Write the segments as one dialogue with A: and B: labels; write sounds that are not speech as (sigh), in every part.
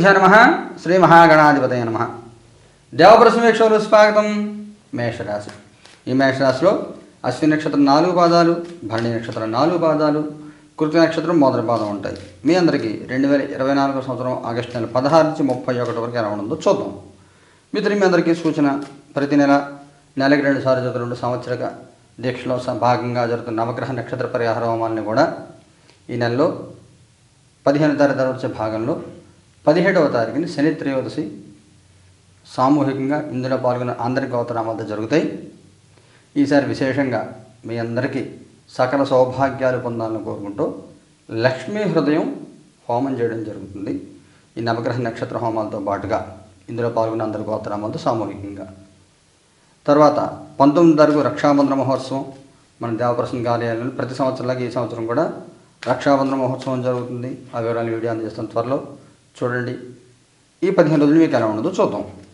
A: ఓం శ్రీ గురుభ్యో నమ. శ్రీ మహాగణాధిపతయ నమ. దేవప్రసమేక్షలు స్వాగతం. మేషరాశి. ఈ మేషరాశిలో అశ్విని నక్షత్రం నాలుగు పాదాలు భరణి నక్షత్రం నాలుగు పాదాలు కృతి నక్షత్రం మొదటి పాదం ఉంటాయి. మీ అందరికీ రెండు వేల ఇరవై నాలుగో సంవత్సరం ఆగస్టు నెల పదహారు నుంచి ముప్పై ఒకటి వరకు ఎలా ఉండదో చూద్దాం. మిత్రులు మీ అందరికీ సూచన. ప్రతి నెల నెలకి రెండు సార్లు జరుగుతున్న రెండు సంవత్సరక దీక్షలో భాగంగా జరుగుతున్న నవగ్రహ నక్షత్ర పరిహార హోమాలని కూడా ఈ నెలలో పదిహేను తారీఖు వచ్చే భాగంలో పదిహేడవ తారీఖుని శని త్రయోదశి సామూహికంగా ఇందులో పాల్గొన్న అందరి గోత్రామాలతో జరుగుతాయి. ఈసారి విశేషంగా మీ అందరికీ సకల సౌభాగ్యాలు పొందాలని కోరుకుంటూ లక్ష్మీ హృదయం హోమం చేయడం జరుగుతుంది. ఈ నవగ్రహ నక్షత్ర హోమాలతో పాటుగా ఇందులో పాల్గొన్న అందరి గోత్రామాలతో సామూహికంగా. తర్వాత పంతొమ్మిది తారీఖు రక్షాబంధన మహోత్సవం. మన దేవప్రసన్న కార్యాలయంలో ప్రతి సంవత్సరంలాగా ఈ సంవత్సరం కూడా రక్షాబంధన మహోత్సవం జరుగుతుంది. ఆ వివరాలు వీడియో అందజేస్తాం త్వరలో. చూడండి. ఈ పదిహేను రోజులు మీకు ఎలా ఉండదో చూద్దాం.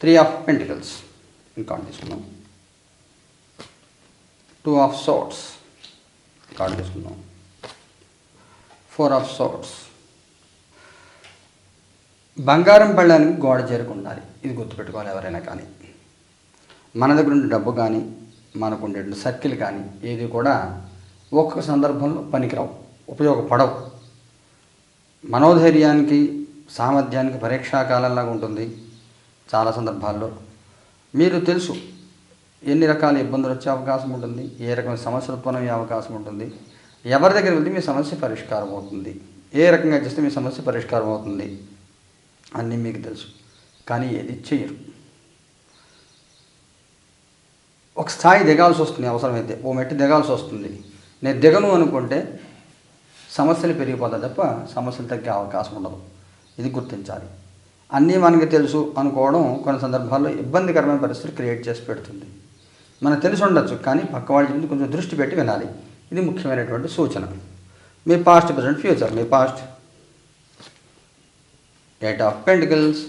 A: త్రీ ఆఫ్ పెంటికల్స్ కార్డు తీసుకుందాం. టూ ఆఫ్ సోట్స్ కార్డు తీసుకుందాం. ఫోర్ ఆఫ్ సోట్స్ బంగారం పళ్ళానికి గోడ చేరుకుండాలి. ఇది గుర్తుపెట్టుకోవాలి ఎవరైనా కానీ. మన దగ్గర ఉండే డబ్బు కానీ మనకు ఉండే సర్కిల్ కానీ ఏది కూడా ఒక్కొక్క సందర్భంలో పనికిరావు ఉపయోగపడవు. మనోధైర్యానికి సామర్థ్యానికి పరీక్షాకాలంలాగా ఉంటుంది చాలా సందర్భాల్లో. మీరు తెలుసు ఎన్ని రకాల ఇబ్బందులు వచ్చే అవకాశం ఉంటుంది ఏ రకమైన సమస్యలు ఉత్పన్నమయ్యే అవకాశం ఉంటుంది ఎవరి దగ్గర వెళ్తే మీ సమస్య పరిష్కారం అవుతుంది ఏ రకంగా చేస్తే మీ సమస్య పరిష్కారం అవుతుంది అన్నీ మీకు తెలుసు కానీ ఏది చేయరు ఒక స్థాయి దిగాల్సి వస్తుంది అవసరమైతే ఓ మెట్టు దిగాల్సి వస్తుంది. నేను దిగను అనుకుంటే సమస్యలు పెరిగిపోతాయి తప్ప సమస్యలు తగ్గే అవకాశం ఉండదు. ఇది గుర్తించాలి. అన్నీ మనకి తెలుసు అనుకోవడం కొన్ని సందర్భాల్లో ఇబ్బందికరమైన పరిస్థితులు క్రియేట్ చేసి పెడుతుంది. మనకు తెలిసి ఉండొచ్చు కానీ పక్క వాళ్ళ కొంచెం దృష్టి పెట్టి వినాలి. ఇది ముఖ్యమైనటువంటి సూచన. మీ past present future me past eight of pentacles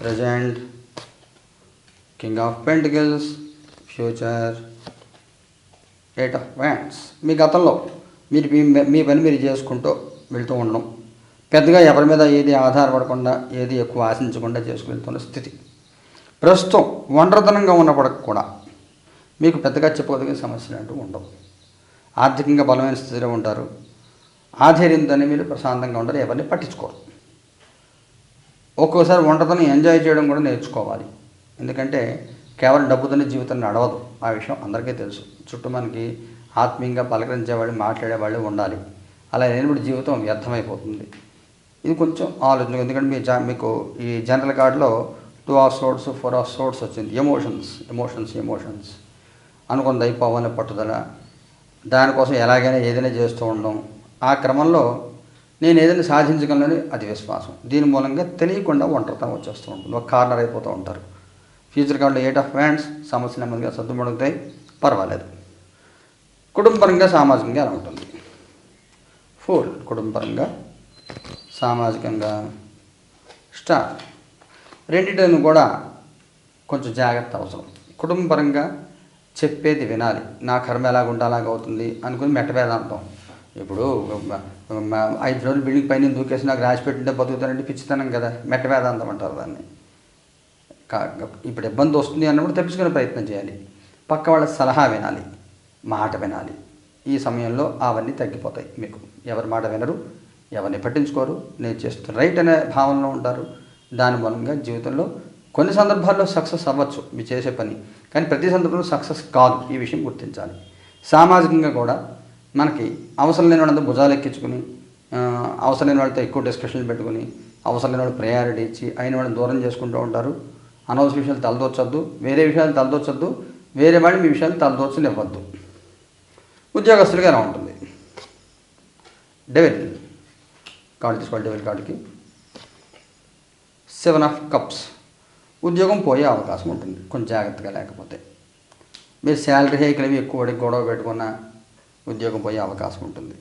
A: present king of pentacles future eight of wands మీ గతంలో మీరు మీ- పని మీరు చేసుకుంటూ వెళ్తూ ఉండడం. పెద్దగా ఎవరి మీద ఏది ఆధారపడకుండా ఏది ఎక్కువ ఆశించకుండా చేసుకు వెళ్తున్న స్థితి. ప్రస్తుతం ఒంటరితనంగా ఉన్నప్పటికి కూడా మీకు పెద్దగా చెప్పుకోదగిన సమస్యలు అంటూ ఉండవు. ఆర్థికంగా బలమైన స్థితిలో ఉంటారు. ఆధైర్యంతోనే మీరు ప్రశాంతంగా ఉండరు ఎవరిని పట్టించుకోరు. ఒక్కోసారి ఒంటరితనం ఎంజాయ్ చేయడం కూడా నేర్చుకోవాలి. ఎందుకంటే కేవలం డబ్బుతోనే జీవితం నడవదు. ఆ విషయం అందరికీ తెలుసు. చుట్టూ మనకి ఆత్మీయంగా పలకరించేవాళ్ళు మాట్లాడేవాళ్ళు ఉండాలి. అలా లేనప్పుడు జీవితం వ్యర్థమైపోతుంది. ఇది కొంచెం ఆలోచన. ఎందుకంటే మీ జా మీకు ఈ జనరల్ కార్డులో two of swords four of swords వచ్చింది. Emotions emotions emotions. అనుకున్నది అయిపోవాలని పట్టుదల. దానికోసం ఎలాగైనా ఏదైనా చేస్తూ ఉండడం ఆ క్రమంలో నేను ఏదైనా సాధించగలనని అది విశ్వాసం. దీని మూలంగా తెలియకుండా ఒంటరితనం వచ్చేస్తూ ఉంటుంది. ఒక కార్నర్ అయిపోతూ ఉంటారు. ఫ్యూచర్ కార్డులో ఎయిట్ ఆఫ్ హ్యాండ్స్ సమస్య నెమ్మదిగా సర్దుమడుగుతాయి పర్వాలేదు. కుటుంబపరంగా సామాజికంగా ఎలా ఉంటుంది. ఫోర్ కుటుంబపరంగా సామాజికంగా స్టార్ రెండింటిని కూడా కొంచెం జాగ్రత్త అవసరం. కుటుంబపరంగా చెప్పేది వినాలి. నా కర్మ ఎలాగుంటే అలాగ అవుతుంది అనుకుని మెట్ట వేదాంతం ఇప్పుడు ఐదు రోజులు బిల్డింగ్ పైన దూకేసి నాకు రాసి పెట్టింటే బతుకుతానంటే పిచ్చితనం కదా. మెట్ట వేదాంతం అంటారు దాన్ని. ఇప్పుడు ఇబ్బంది వస్తుంది అన్నప్పుడు తప్పించుకునే ప్రయత్నం చేయాలి. పక్క వాళ్ళ సలహా వినాలి మాట వినాలి. ఈ సమయంలో అవన్నీ తగ్గిపోతాయి మీకు. ఎవరి మాట వినరు ఎవరిని పట్టించుకోరు నేను చేస్తున్న రైట్ అనే భావనలో ఉంటారు. దాని మూలంగా జీవితంలో కొన్ని సందర్భాల్లో సక్సెస్ అవ్వచ్చు మీరు చేసే పని. కానీ ప్రతి సందర్భంలో సక్సెస్ కాదు ఈ విషయం గుర్తించాలి. సామాజికంగా కూడా మనకి అవసరం లేని వాళ్ళంతా భుజాలు ఎక్కించుకుని అవసరం లేని వాళ్ళతో ఎక్కువ డిస్కషన్లు పెట్టుకుని అవసరం లేని వాళ్ళు ప్రయారిటీ ఇచ్చి అయిన వాళ్ళని దూరం చేసుకుంటూ ఉంటారు. అనవసర విషయాలు తలదోచొద్దు వేరే విషయాలు తలదోచొద్దు వేరే వాడిని మీ విషయాలు తలదోచనివ్వద్దు ఉద్యోగస్తులుగా ఎలా ఉంటుంది? డెవిల్ కార్డు తీసుకోవాలి డెవిల్ కార్డుకి. Seven of cups. ఉద్యోగం పోయే అవకాశం ఉంటుంది కొంచెం జాగ్రత్తగా లేకపోతే. మీరు శాలరీ హైకులు అవి ఎక్కువ గొడవ పెట్టుకున్న ఉద్యోగం పోయే అవకాశం ఉంటుంది.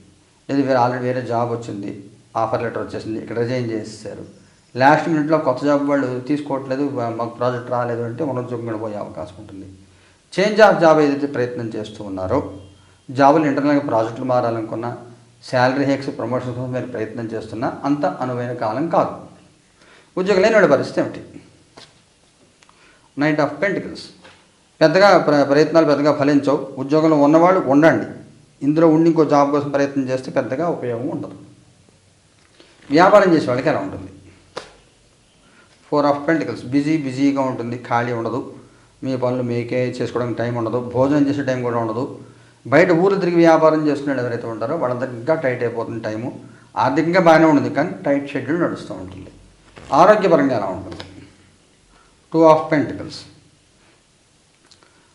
A: లేదు వేరే ఆల్రెడీ వేరే జాబ్ వచ్చింది ఆఫర్ లెటర్ వచ్చేసింది ఇక్కడ రిజైన్ చేసేసారు లాస్ట్ మినిట్లో కొత్త జాబ్ వాళ్ళు తీసుకోవట్లేదు మాకు ప్రాజెక్ట్ రాలేదు అంటే మన ఉద్యోగం పోయే అవకాశం ఉంటుంది. చేంజ్ ఆఫ్ జాబ్ ఏదైతే ప్రయత్నం చేస్తూ ఉన్నారో జాబులు ఇంటర్నల్గా ప్రాజెక్టులు మారాలనుకున్నా శాలరీ హెక్స్ ప్రమోషన్ కోసం మీరు ప్రయత్నం చేస్తున్నా అంత అనువైన కాలం కాదు. ఉద్యోగం లేని వాడి పరిస్థితి ఏమిటి? నైట్ ఆఫ్ పెంటికల్స్ పెద్దగా ప్ర ప్రయత్నాలు పెద్దగా ఫలించవు. ఉద్యోగంలో ఉన్నవాళ్ళు ఉండండి. ఇందులో ఉండి ఇంకో జాబ్ కోసం ప్రయత్నం చేస్తే పెద్దగా ఉపయోగం ఉండదు. వ్యాపారం చేసే వాళ్ళకి ఎలా ఉంటుంది? Four of pentacles. బిజీ బిజీగా ఉంటుంది. ఖాళీ ఉండదు. మీ పనులు మీకే చేసుకోవడానికి టైం ఉండదు. భోజనం చేసే టైం కూడా ఉండదు. బయట ఊరు తిరిగి వ్యాపారం చేసుకునే ఎవరైతే ఉంటారో వాళ్ళందరికీ ఇంకా టైట్ అయిపోతుంది టైము. ఆర్థికంగా బాగానే ఉంటుంది కానీ టైట్ షెడ్యూల్ నడుస్తూ ఉంటుంది. ఆరోగ్యపరంగా ఎలా ఉంటుంది? టూ ఆఫ్ పెంటికల్స్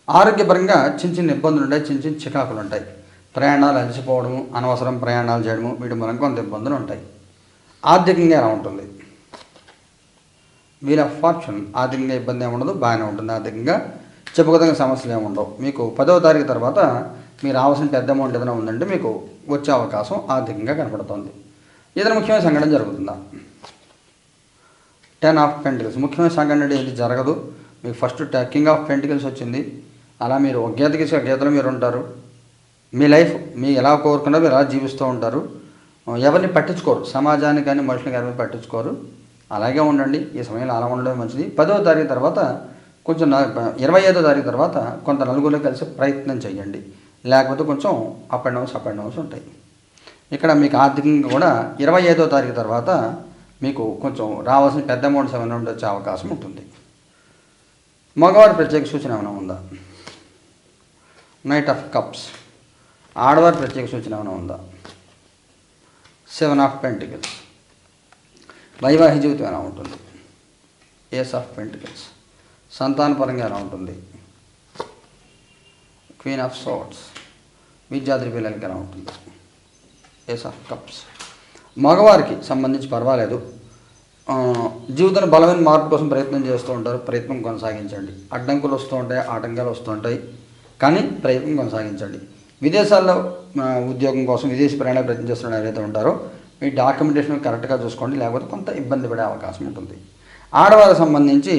A: ఆరోగ్యపరంగా చిన్న చిన్న ఇబ్బందులు ఉంటాయి. చిన్న చిన్న చికాకులు ఉంటాయి. ప్రయాణాలు అలసిపోవడము అనవసరం ప్రయాణాలు చేయడము వీటి మూలంగా కొంత ఇబ్బందులు ఉంటాయి. ఆర్థికంగా ఎలా ఉంటుంది? Wheel of fortune. ఆర్థికంగా ఇబ్బంది ఏమి ఉండదు బాగానే ఉంటుంది. ఆర్థికంగా చెప్పుకోదగిన సమస్యలు ఏమి ఉండవు. మీకు పదవ తారీఖు తర్వాత మీరు రావాల్సిన పెద్ద అమౌంట్ ఏదైనా ఉందంటే మీకు వచ్చే అవకాశం ఆర్థికంగా కనపడుతుంది. ఏదైనా ముఖ్యమైన సంఘటన జరుగుతుందా? టెన్ ఆఫ్ పెంటికల్స్ ముఖ్యమైన సంఘటన ఏది జరగదు. మీకు ఫస్ట్ కింగ్ ఆఫ్ పెంటికల్స్ వచ్చింది. అలా మీరు ఒక గీత గీసే గీతలో మీరు ఉంటారు. మీ లైఫ్ మీ ఎలా కోరుకున్నారో మీరు ఎలా జీవిస్తూ ఉంటారు. ఎవరిని పట్టించుకోరు. సమాజాన్ని కానీ మనుషులు కానీ పట్టించుకోరు. అలాగే ఉండండి ఈ సమయంలో అలా ఉండడం మంచిది. పదవ తారీఖు తర్వాత కొంచెం ఇరవై ఐదో తారీఖు తర్వాత కొంత నలుగురిలో కలిసి ప్రయత్నం చేయండి. లేకపోతే కొంచెం up and downs up and downs ఉంటాయి. ఇక్కడ మీకు ఆర్థికంగా కూడా ఇరవై ఐదో తారీఖు తర్వాత మీకు కొంచెం రావాల్సిన పెద్ద అమౌంట్స్ ఏమైనా ఉండి వచ్చే అవకాశం ఉంటుంది. మగవారి ప్రత్యేక సూచన ఏమైనా ఉందా? నైట్ ఆఫ్ కప్స్ ఆడవారి ప్రత్యేక సూచన ఏమైనా ఉందా? సెవెన్ ఆఫ్ పెంటికల్స్ వైవాహిక జీవితం ఎలా ఉంటుంది? ఏస్ ఆఫ్ పెంటికల్స్ సంతానపరంగా ఎలా ఉంటుంది? క్వీన్ ఆఫ్ సోట్స్ విద్యాద్రి పిల్లలకి ఎలా ఉంటుంది? ఏస్ ఆఫ్ కప్స్ మగవారికి సంబంధించి పర్వాలేదు. జీవితాన్ని బలమైన మార్పు కోసం ప్రయత్నం చేస్తూ ఉంటారు. ప్రయత్నం కొనసాగించండి. అడ్డంకులు వస్తూ ఉంటాయి ఆటంకాలు వస్తూ ఉంటాయి. కానీ ప్రయత్నం కొనసాగించండి. విదేశాల్లో ఉద్యోగం కోసం విదేశీ ప్రయాణాలు ప్రయత్నం చేస్తున్న ఎవరైతే ఉంటారో మీ డాక్యుమెంటేషన్ కరెక్ట్గా చూసుకోండి లేకపోతే కొంత ఇబ్బంది పడే అవకాశం ఉంటుంది. ఆడవారికి సంబంధించి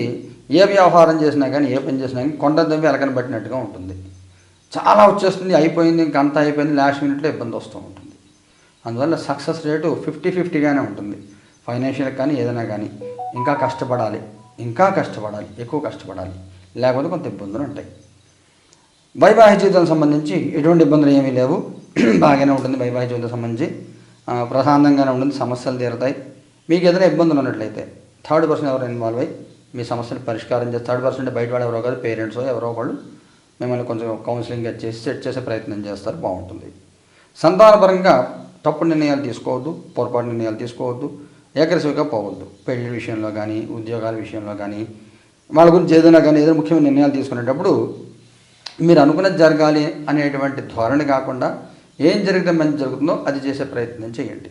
A: ఏ వ్యవహారం చేసినా కానీ ఏ పని చేసినా కానీ కొండ దవ్వి ఎలకని పట్టినట్టుగా ఉంటుంది. చాలా వచ్చేస్తుంది అయిపోయింది ఇంక అంతా అయిపోయింది లాస్ట్ మినిట్లో ఇబ్బంది వస్తూ ఉంటుంది. అందువల్ల సక్సెస్ రేటు ఫిఫ్టీ ఫిఫ్టీగానే ఉంటుంది. ఫైనాన్షియల్ కానీ ఏదైనా కానీ ఇంకా కష్టపడాలి ఇంకా కష్టపడాలి ఎక్కువ కష్టపడాలి లేకపోతే కొంత ఇబ్బందులు ఉంటాయి. వైవాహిక జీవితం సంబంధించి ఎటువంటి ఇబ్బందులు ఏమీ లేవు. (clears throat) బాగానే ఉంటుంది వైవాహిక జీవితం సంబంధించి. ప్రశాంతంగానే ఉంటుంది సమస్యలు తీరుతాయి. మీకు ఏదైనా ఇబ్బందులు ఉన్నట్లయితే థర్డ్ పర్సన్ ఎవరు ఇన్వాల్వ్ అయ్యి మీ సమస్యలు పరిష్కారం చేస్తే థర్డ్ పర్సన్ అంటే బయట వాళ్ళు ఎవరో కాదు పేరెంట్స్ ఎవరో ఒకళ్ళు మిమ్మల్ని కొంచెం కౌన్సిలింగ్ చేసి సెట్ చేసే ప్రయత్నం చేస్తారు బాగుంటుంది. సంతానపరంగా తప్పుడు నిర్ణయాలు తీసుకోవద్దు పొరపాటు నిర్ణయాలు తీసుకోవద్దు ఏకరసిగా పోవద్దు. పెళ్ళి విషయంలో కానీ ఉద్యోగాల విషయంలో కానీ వాళ్ళ గురించి ఏదైనా కానీ ఏదైనా ముఖ్యమైన నిర్ణయాలు తీసుకునేటప్పుడు మీరు అనుకున్నది జరగాలి అనేటువంటి ధోరణి కాకుండా ఏం జరిగితే మంచి జరుగుతుందో అది చేసే ప్రయత్నం చేయండి.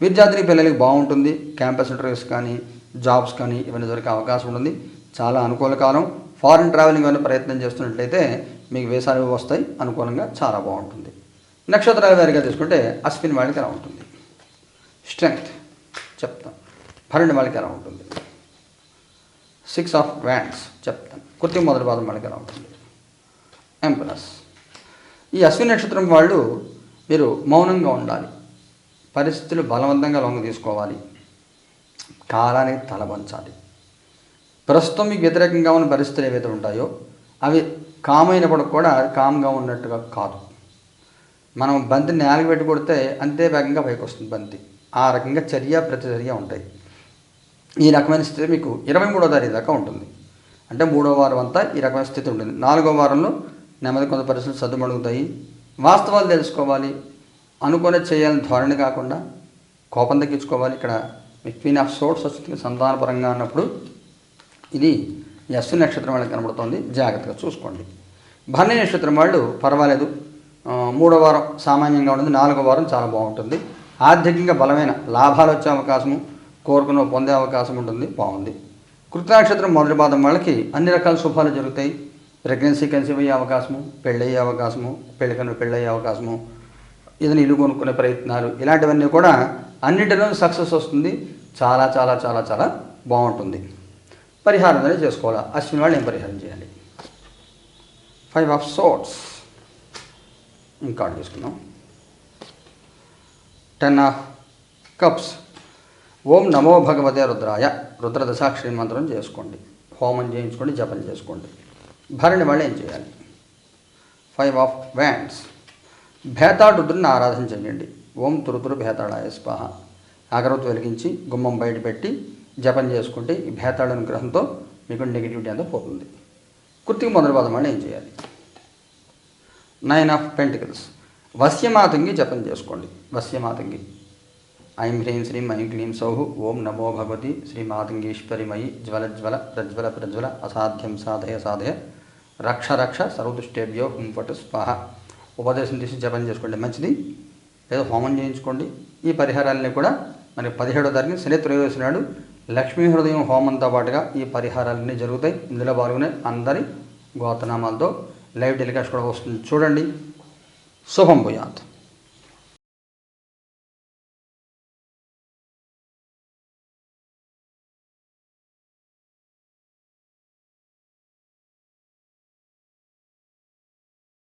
A: విద్యార్థిని పిల్లలకి బాగుంటుంది క్యాంపస్ ఇంటర్వ్యూస్ కానీ జాబ్స్ కానీ ఇవన్నీ దొరికే అవకాశం ఉంటుంది. చాలా అనుకూల కాలం. ఫారిన్ ట్రావెలింగ్ అనే ప్రయత్నం చేస్తున్నట్లయితే మీకు వేసాలు వస్తాయి అనుకూలంగా చాలా బాగుంటుంది. నక్షత్రాల వారిగా తీసుకుంటే అశ్విన్ వాళ్ళకి ఎలా ఉంటుంది? స్ట్రెంగ్త్ చెప్తాం. పన్నెండు వాళ్ళకి ఎలా ఉంటుంది? సిక్స్ ఆఫ్ వ్యాండ్స్ చెప్తాను కుర్తి మొదటి పాదం వాళ్ళకి ఎలా ఉంటుంది? ఎంప్లస్ ఈ అశ్విని నక్షత్రం వాళ్ళు మీరు మౌనంగా ఉండాలి. పరిస్థితులు బలవంతంగా లొంగ తీసుకోవాలి. కాలానికి తలవంచాలి. ప్రస్తుతం మీకు వ్యతిరేకంగా ఉన్న పరిస్థితులు ఏవైతే ఉంటాయో అవి కామ్ అయినప్పుడు కూడా కామ్గా ఉన్నట్టుగా కాదు. మనం బంతి నేలకు పెట్టి కొడితే అంతే వేగంగా పైకి వస్తుంది బంతి. ఆ రకంగా చర్య ప్రతిచర్య ఉంటాయి. ఈ రకమైన స్థితి మీకు ఇరవై మూడో తారీఖు దాకా ఉంటుంది. అంటే మూడో వారం అంతా ఈ రకమైన స్థితి ఉంటుంది. నాలుగో వారంలో నెమ్మది కొంత పరిస్థితులు సద్దుమడుగుతాయి. వాస్తవాలు తెలుసుకోవాలి. అనుకునే చేయాలని ధోరణి కాకుండా కోపం తగ్గించుకోవాలి. ఇక్కడ క్వీన్ ఆఫ్ సోర్ట్స్ వస్తుంది సంతానపరంగా అన్నప్పుడు. ఇది ఈ నక్షత్రం వాళ్ళకి కనబడుతుంది. జాగ్రత్తగా చూసుకోండి. భరణి నక్షత్రం వాళ్ళు పర్వాలేదు. మూడో వారం సామాన్యంగా ఉంటుంది నాలుగో వారం చాలా బాగుంటుంది. ఆర్థికంగా బలమైన లాభాలు వచ్చే అవకాశము కోరుకున్న పొందే అవకాశం ఉంటుంది. బాగుంది. కృత నక్షత్రం మొదటి పాదం వాళ్ళకి అన్ని రకాల శుభాలు జరుగుతాయి. ప్రెగ్నెన్సీ కన్సీవ్ అయ్యే అవకాశము పెళ్ళయ్యే అవకాశము పెళ్ళి కన్నా పెళ్ళయ్యే అవకాశము ఏదైనా ఇల్లు కొనుక్కునే ప్రయత్నాలు ఇలాంటివన్నీ కూడా అన్నిటిలో సక్సెస్ వస్తుంది. చాలా చాలా చాలా చాలా బాగుంటుంది. పరిహారం అనేది చేసుకోవాలి? అశ్విని వాళ్ళు ఏం పరిహారం చేయాలి? ఫైవ్ ఆఫ్ సోట్స్ ఇంకా తీసుకుందాం. టెన్ ఆఫ్ కప్స్ ఓం నమో భగవతే రుద్రాయ. రుద్రదశాక్షరి మంత్రం చేసుకోండి. హోమం చేయించుకోండి జపం చేసుకోండి. భరణి మళ్ళీ ఏం చేయాలి? ఫైవ్ ఆఫ్ వ్యాండ్స్ భేతాడుని ఆరాధన చేయండి ఓం తురుతురు భేతాళాయ స్వాహ. అగరవత్తు వెలిగించి గుమ్మం బయట పెట్టి జపం చేసుకుంటే ఈ భేతాళ అనుగ్రహంతో మీకు నెగిటివిటీ అంతా పోతుంది. కుర్తికి మొదటి పదం ఏం చేయాలి? నైన్ ఆఫ్ పెంటికల్స్ వస్యమాతంగి జపం చేసుకోండి. వస్యమాతంగి ఐం హ్రీం శ్రీం ఐం క్లీం సౌహు ఓం నమో భగవతి. శ్రీ మాతంగీశ్వరిమయి జ్వల జ్వల ప్రజ్వల ప్రజ్వల అసాధ్యం సాధయ సాధయ. రక్ష రక్ష సర్వదుష్టేభ్యో హుంపటు స్వాహ. ఉపదేశం తీసి జపం చేసుకోండి మంచిది. లేదా హోమం చేయించుకోండి. ఈ పరిహారాలని కూడా మరి పదిహేడో తారీఖు శని త్రయోదశి నాడు లక్ష్మీ హృదయం హోమంతో పాటుగా ఈ పరిహారాలన్నీ జరుగుతాయి. ఇందులో పాల్గొనే అందరి గోతనామాలతో లైవ్ టెలికాస్ట్ కూడా వస్తుంది. చూడండి. శుభం భూయాత్.